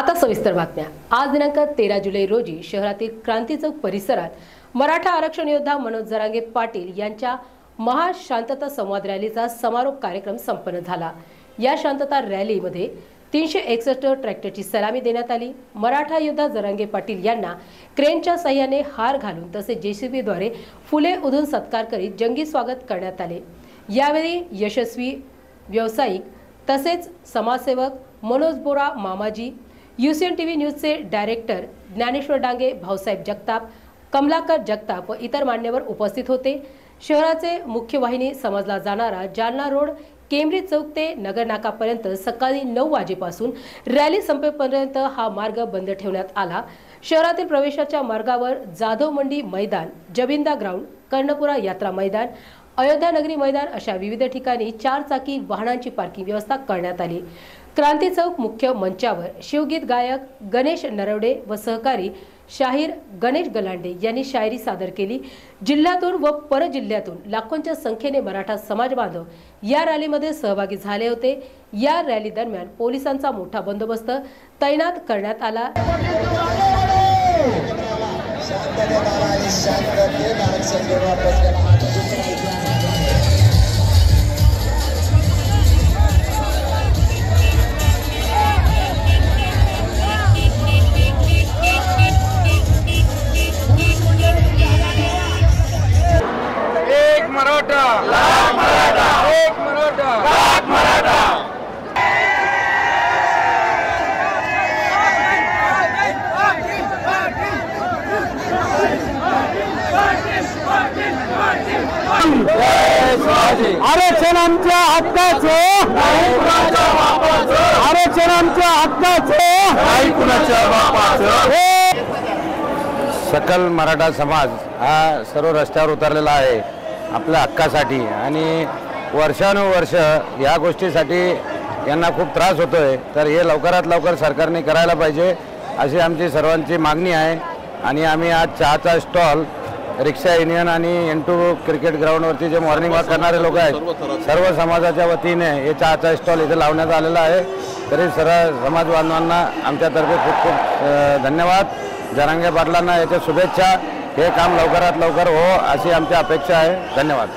आता सविस्तर बातम्या. आज दिनांक तेरा जुलै रोजी शहरातील क्रांती चौक परिसरात मराठा आरक्षण योद्धा मनोज जरांगे पाटील यांच्या महाशांतता संवाद रॅलीचा समारोप कार्यक्रम संपन्न झाला. या शांतता रॅलीमध्ये तीनशे एकसष्ट ट्रॅक्टरची सलामी देण्यात आली. मराठा योद्धा जरांगे पाटील यांना क्रेनच्या सहाय्याने हार घालून तसेच जेसीबीद्वारे फुले उधून सत्कार करीत जंगी स्वागत करण्यात आले. यावेळी यशस्वी व्यावसायिक तसेच समाजसेवक मनोज बोरा मामाजी युसीएन टीव्ही न्यूजचे डायरेक्टर ज्ञानेश्वर डांगे भाऊसाहेब जगताप कमलाकर जगताप व इतर मान्यवर उपस्थित होते. शहराचे मुख्य वाहिनी समजला जाणारा जालना रोड केमरी चौक ते नगर नाकापर्यंत सकाळी नऊ वाजेपासून रॅली संपेपर्यंत हा मार्ग बंद ठेवण्यात आला. शहरातील प्रवेशाच्या मार्गावर जाधव मंडी मैदान जबिंदा ग्राउंड कर्णपुरा यात्रा मैदान अयोध्या नगरी मैदान अशा विविध ठिकाणी चार चाकी वाहनांची पार्किंग व्यवस्था करण्यात आली. क्रांती चौक मुख्य मंचावर शिवगीत गायक गणेश नरवडे व सहकारी शाहीर गणेश गलांडे यांनी शायरी सादर केली. जिल्ह्यातून व परजिल्ह्यातून लाखोंच्या संख्येने मराठा समाज बांधव या रॅलीमध्ये सहभागी झाले होते. या रॅली दरम्यान पोलिसांचा मोठा बंदोबस्त तैनात करण्यात आला. एक आरक्षण आमच्या हक्काचं. आरक्षण आमच्या हक्काचं. सकल मराठा समाज हा सर्व रस्त्यावर उतरलेला आहे आपल्या हक्कासाठी. आणि वर्षानुवर्ष या गोष्टीसाठी यांना खूप त्रास होतो आहे तर हे लवकरात लवकर सरकारने करायला पाहिजे अशी आमची सर्वांची मागणी आहे. आणि आम्ही आज चहाचा स्टॉल रिक्षा युनियन आणि एन टू क्रिकेट ग्राउंडवरती जे मॉर्निंग वॉक करणारे लोक आहेत सर्व समाजाच्या वतीने हे चहाचा स्टॉल इथे लावण्यात आलेला आहे. तरी सर्व समाज बांधवांना आमच्यातर्फे खूप खूप धन्यवाद. जरांगे पाटलांना याच्या शुभेच्छा. हे काम लवकरात लवकर हो अशी आमची अपेक्षा आहे. धन्यवाद.